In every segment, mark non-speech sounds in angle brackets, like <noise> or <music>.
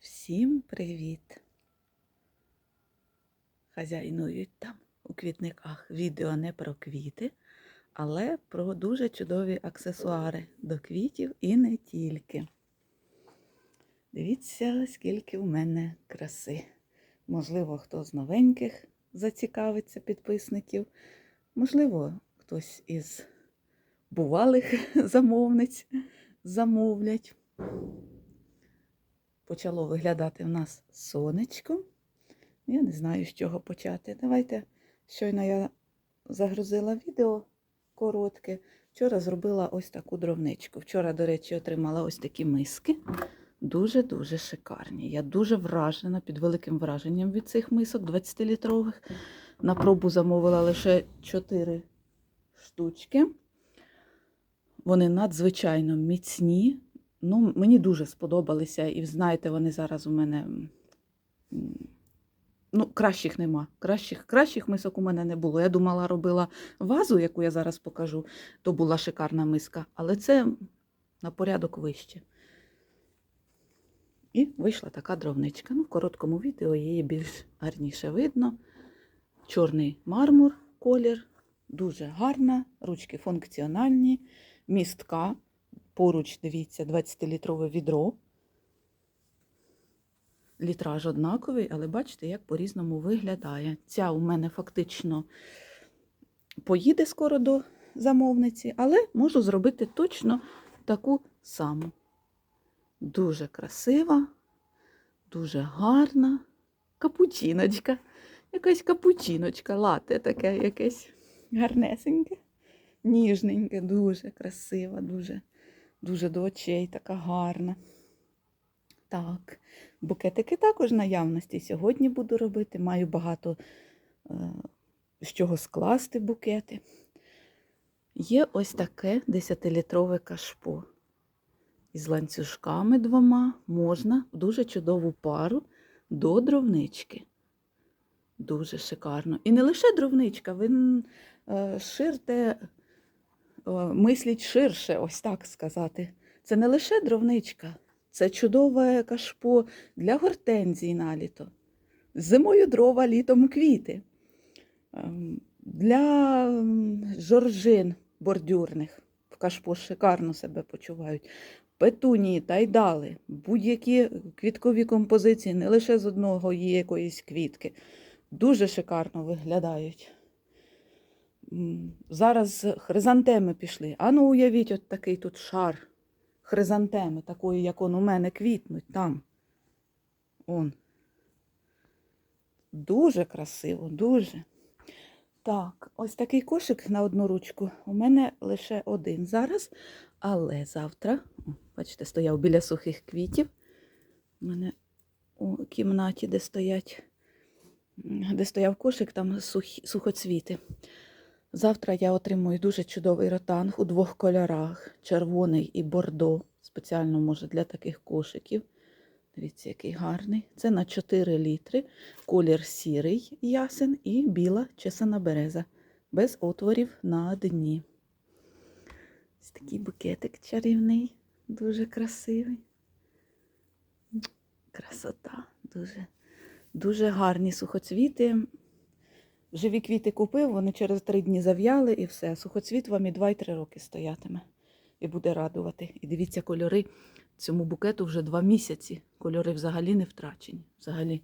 Всім привіт! Хазяйнують там у квітниках відео не про квіти, але про дуже чудові аксесуари до квітів і не тільки. Дивіться, скільки у мене краси. Можливо, хто з новеньких зацікавиться підписників, можливо, хтось із бувалих <laughs> замовниць замовлять почало виглядати в нас сонечко. Я не знаю, з чого почати. Давайте щойно я загрузила відео коротке. Вчора зробила ось таку дровничку. Вчора, до речі, отримала ось такі миски. Дуже-дуже шикарні. Я дуже вражена під великим враженням від цих мисок 20-літрових. На пробу замовила лише 4 штучки. Вони надзвичайно міцні. Ну, мені дуже сподобалися, і знаєте, вони зараз у мене ну, кращих нема. Кращих, кращих мисок у мене не було. Я думала, робила вазу, яку я зараз покажу, то була шикарна миска, але це на порядок вище. І вийшла така дровничка. Ну, в короткому відео її більш гарніше видно. Чорний мармур, колір, дуже гарна, ручки функціональні, містка. Поруч, дивіться, 20-літрове відро. Літраж однаковий, але бачите, як по-різному виглядає. Ця у мене фактично поїде скоро до замовниці, але можу зробити точно таку саму. Дуже красива, дуже гарна. Капучиночка. Якась капучиночка, лате таке якесь гарнесеньке, ніжненьке, дуже красива, дуже. Дуже до очей така гарна. Так, букетики також наявності. Сьогодні буду робити. Маю багато е, з чого скласти букети. Є ось таке 10-літрове кашпо. Із ланцюжками двома можна в дуже чудову пару до дровнички. Дуже шикарно. І не лише дровничка, ви е, ширте мисліть ширше, ось так сказати. Це не лише дровничка, це чудове кашпо для гортензій на літо. Зимою дрова, літом квіти. Ем, Для жоржин бордюрних в кашпо шикарно себе почувають. Петунії, тайдали, будь-які квіткові композиції, не лише з одного є якоїсь квітки. Дуже шикарно виглядають. Зараз хризантеми пішли. А ну уявіть, от такий тут шар хризантеми, такої, як он у мене квітнуть там. Он. Дуже красиво, дуже. Так, ось такий кошик на одну ручку. У мене лише один зараз, але завтра, бачите, стояв біля сухих квітів. У мене у кімнаті, де стоять, де стояв кошик, там сухі, сухоцвіти. Завтра я отримую дуже чудовий ротанг у двох кольорах: червоний і бордо. Спеціально, може, для таких кошиків. Дивіться, який гарний. Це на 4 літри. Колір сірий ясен і біла чесана береза. Без отворів на дні. Ось такий букетик чарівний, дуже красивий. Красота, дуже, дуже гарні сухоцвіти. Живі квіти купив, вони через три дні зав'яли і все. Сухоцвіт вам і 2-3 роки стоятиме і буде радувати. І дивіться, кольори цьому букету вже два місяці. Кольори взагалі не втрачені. Взагалі.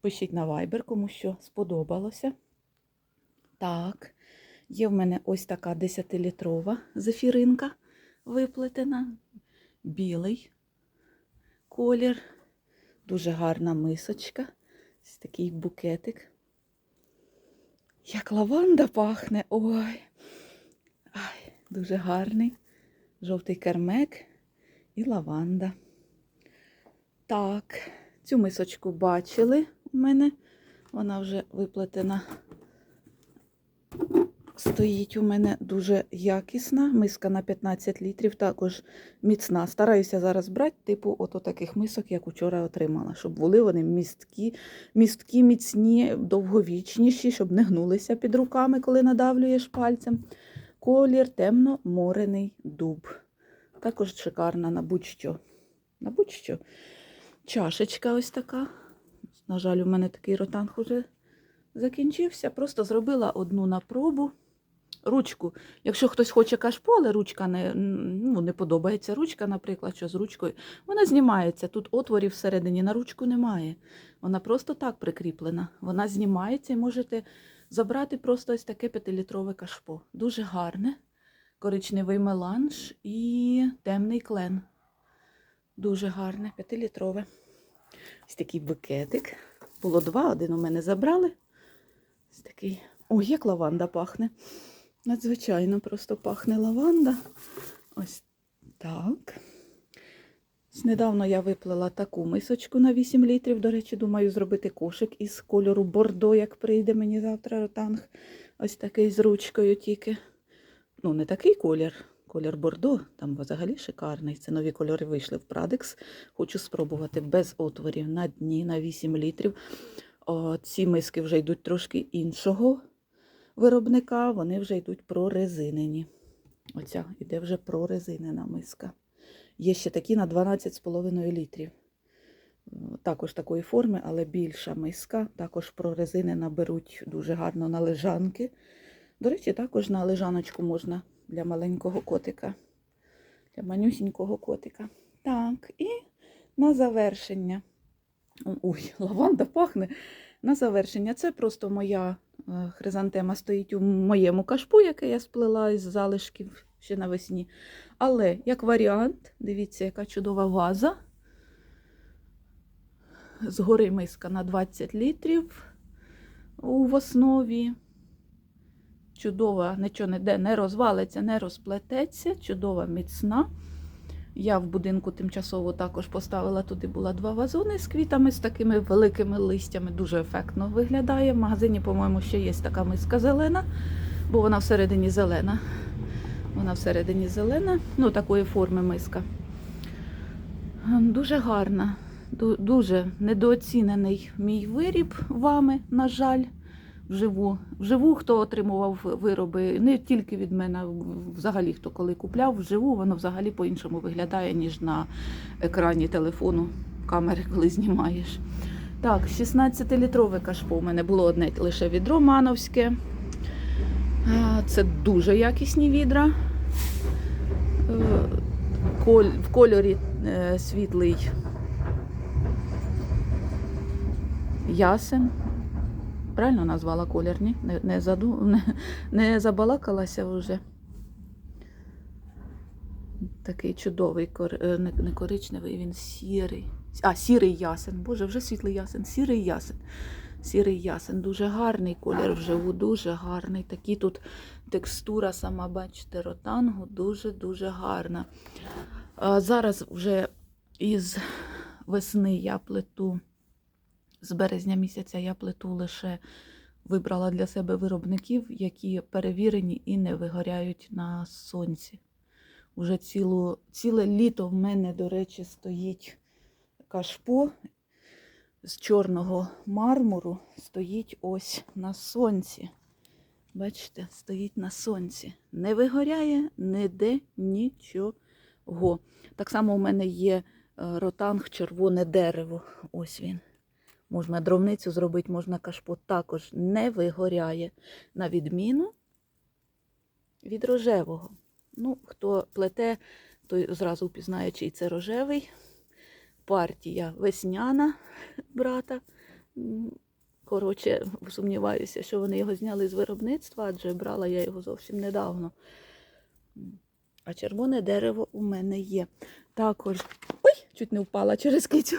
Пишіть на Viber, кому що сподобалося. Так, є в мене ось така 10-літрова зефіринка виплетена. Білий колір. Дуже гарна мисочка. Ось такий букетик. Як лаванда пахне. Ой. Ай, дуже гарний. Жовтий кермек і лаванда. Так, цю мисочку бачили у мене. Вона вже виплетена. Стоїть у мене дуже якісна. Миска на 15 літрів, також міцна. Стараюся зараз брати, типу, ото таких мисок, як учора отримала, щоб були вони місткі, місткі, міцні, довговічніші, щоб не гнулися під руками, коли надавлюєш пальцем. Колір темно-морений дуб. Також шикарна на будь-що. на будь-що. Чашечка ось така. На жаль, у мене такий ротанг уже закінчився. Просто зробила одну на пробу. Ручку. Якщо хтось хоче кашпо, але ручка не, ну, не подобається ручка, наприклад, що з ручкою, вона знімається. Тут отворів всередині на ручку немає. Вона просто так прикріплена. Вона знімається і можете забрати просто ось таке 5-літрове кашпо. Дуже гарне. Коричневий меланж і темний клен. Дуже гарне, 5-літрове. Ось такий букетик. Було два, один у мене забрали. Ось такий. Ой, як лаванда пахне. Надзвичайно просто пахне лаванда. Ось так. Недавно я виплела таку мисочку на 8 літрів. До речі, думаю, зробити кошик із кольору бордо, як прийде мені завтра ротанг. Ось такий з ручкою тільки. Ну, не такий колір. Колір бордо, там взагалі шикарний. Це нові кольори вийшли в Прадекс. Хочу спробувати без отворів на дні на 8 літрів. О, ці миски вже йдуть трошки іншого виробника, вони вже йдуть прорезинені. Оця іде вже прорезинена миска. Є ще такі на 12,5 літрів. Е, Також такої форми, але більша миска. Також прорезинена беруть дуже гарно на лежанки. До речі, також на лежаночку можна для маленького котика, для манюсінького котика. Так, і на завершення. Ой, лаванда пахне. На завершення. Це просто моя хризантема стоїть у моєму кашпу, який я сплела із залишків ще навесні. Але як варіант, дивіться, яка чудова ваза. Згори миска на 20 літрів в основі. Чудова, нічого ніде не розвалиться, не розплететься, чудова, міцна. Я в будинку тимчасово також поставила туди була два вазони з квітами, з такими великими листями. Дуже ефектно виглядає. В магазині, по-моєму, ще є така миска зелена, бо вона всередині зелена. Вона всередині зелена, ну такої форми миска. Дуже гарна, дуже недооцінений мій виріб вами, на жаль, вживу. Вживу, хто отримував вироби, не тільки від мене, взагалі хто коли купляв, вживу воно взагалі по-іншому виглядає, ніж на екрані телефону, камери, коли знімаєш. Так, 16-літрове кашпо. У мене було одне лише відро мановське. Це дуже якісні відра. Е, В кольорі е, світлий ясен. Правильно назвала колір, ні? Не, не, заду... не, не забалакалася вже. Такий чудовий, е, не, не коричневий, він сірий. А, сірий ясен. Боже, вже світлий ясен, сірий ясен. Сірий ясен, дуже гарний колір вживу, дуже гарний. Такі тут текстура, сама бачите, ротангу, дуже-дуже гарна. А зараз вже із весни я плету, з березня місяця я плету лише вибрала для себе виробників, які перевірені і не вигоряють на сонці. Уже цілу, ціле літо в мене, до речі, стоїть кашпо з чорного мармуру, стоїть ось на сонці. Бачите, стоїть на сонці. Не вигоряє ніде нічого. Так само у мене є е, ротанг червоне дерево. Ось він. Можна дровницю зробити, можна кашпо. Також не вигоряє. На відміну від рожевого. Ну, хто плете, той зразу впізнає, чий це рожевий. Партія весняна <laughs> брата. Коротше, сумніваюся, що вони його зняли з виробництва, адже брала я його зовсім недавно. А червоне дерево у мене є. Також. Ой, чуть не впала через кицю.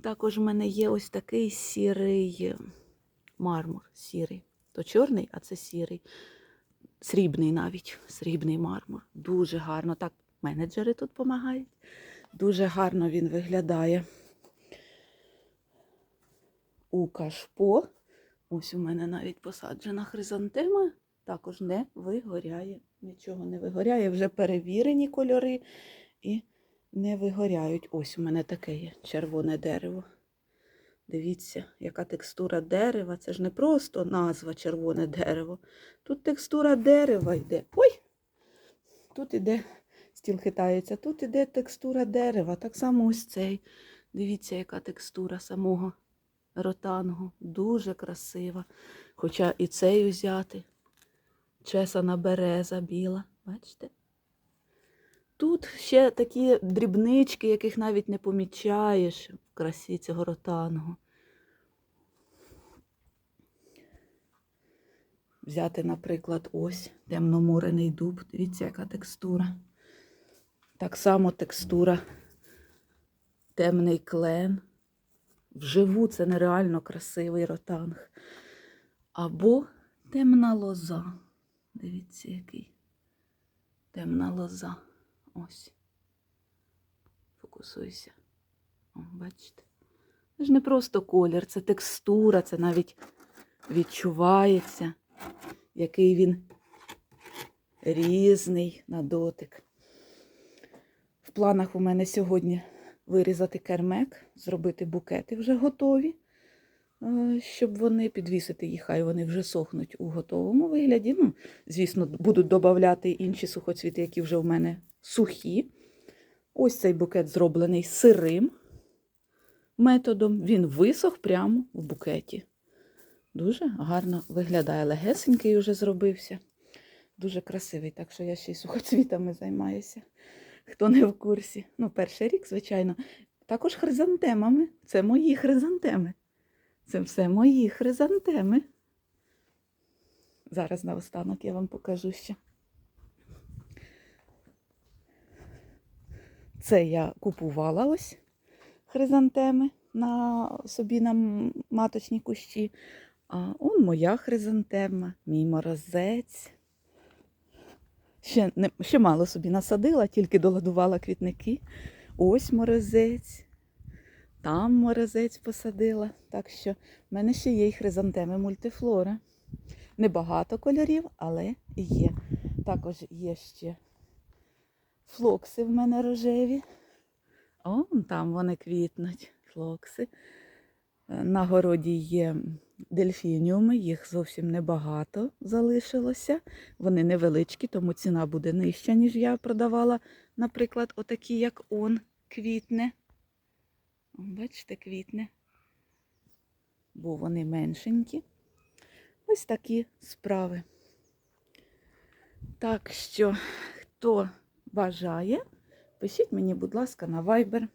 Також в мене є ось такий сірий е, мармур. Сірий. То чорний, а це сірий. Срібний навіть. Срібний мармур. Дуже гарно. Так, менеджери тут допомагають. Дуже гарно він виглядає. У кашпо. Ось у мене навіть посаджена хризантема. Також не вигоряє. Нічого не вигоряє. Вже перевірені кольори і не вигоряють. Ось у мене таке є червоне дерево. Дивіться, яка текстура дерева. Це ж не просто назва червоне дерево. Тут текстура дерева йде. Ой! Тут іде стіл хитається. Тут іде текстура дерева, так само ось цей. Дивіться, яка текстура самого ротангу. Дуже красива. Хоча і цей взяти. Чесана береза біла. Бачите? Тут ще такі дрібнички, яких навіть не помічаєш в красі цього ротангу. Взяти, наприклад, ось темноморений дуб. Дивіться, яка текстура. Так само текстура темний клен. Вживу це нереально красивий ротанг. Або темна лоза. Дивіться, який. Темна лоза. Ось. Фокусуйся. О, бачите? Це ж не просто колір, це текстура, це навіть відчувається, який він різний на дотик. В планах у мене сьогодні вирізати кермек, зробити букети вже готові, е, щоб вони підвісити їх, хай вони вже сохнуть у готовому вигляді. Ну, звісно, будуть додати інші сухоцвіти, які вже в мене сухі. Ось цей букет зроблений сирим методом. Він висох прямо в букеті. Дуже гарно виглядає. Легесенький вже зробився. Дуже красивий, так що я ще й сухоцвітами займаюся. Хто не в курсі. Ну, перший рік, звичайно. Також хризантемами. Це мої хризантеми. Це все мої хризантеми. Зараз наостанок я вам покажу ще. Це я купувала ось хризантеми на собі на маточні кущі. А он моя хризантема, мій морозець. Ще, не, ще мало собі насадила, тільки доладувала квітники. Ось морозець. Там морозець посадила. Так що в мене ще є й хризантеми мультифлора. Небагато кольорів, але є. Також є ще флокси в мене рожеві. О, там вони квітнуть, флокси. Е, На городі є дельфініуми, їх зовсім небагато залишилося. Вони невеличкі, тому ціна буде нижча, ніж я продавала, наприклад, отакі, як он, квітне. Бачите, квітне. Бо вони меншенькі. Ось такі справи. Так що, хто бажає, пишіть мені, будь ласка, на Viber.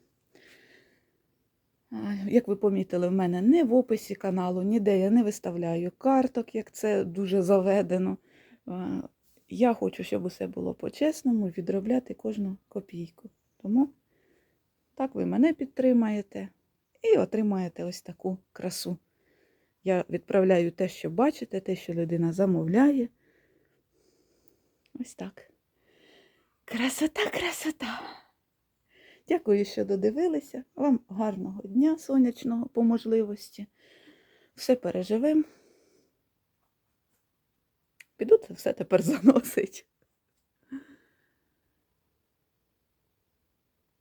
Як ви помітили, в мене не в описі каналу, ніде я не виставляю карток, як це дуже заведено. Я хочу, щоб усе було по-чесному, відробляти кожну копійку. Тому так ви мене підтримаєте і отримаєте ось таку красу. Я відправляю те, що бачите, те, що людина замовляє. Ось так. Красота, красота! Дякую, що додивилися. Вам гарного дня сонячного по можливості. Все переживемо. Піду це все тепер заносить.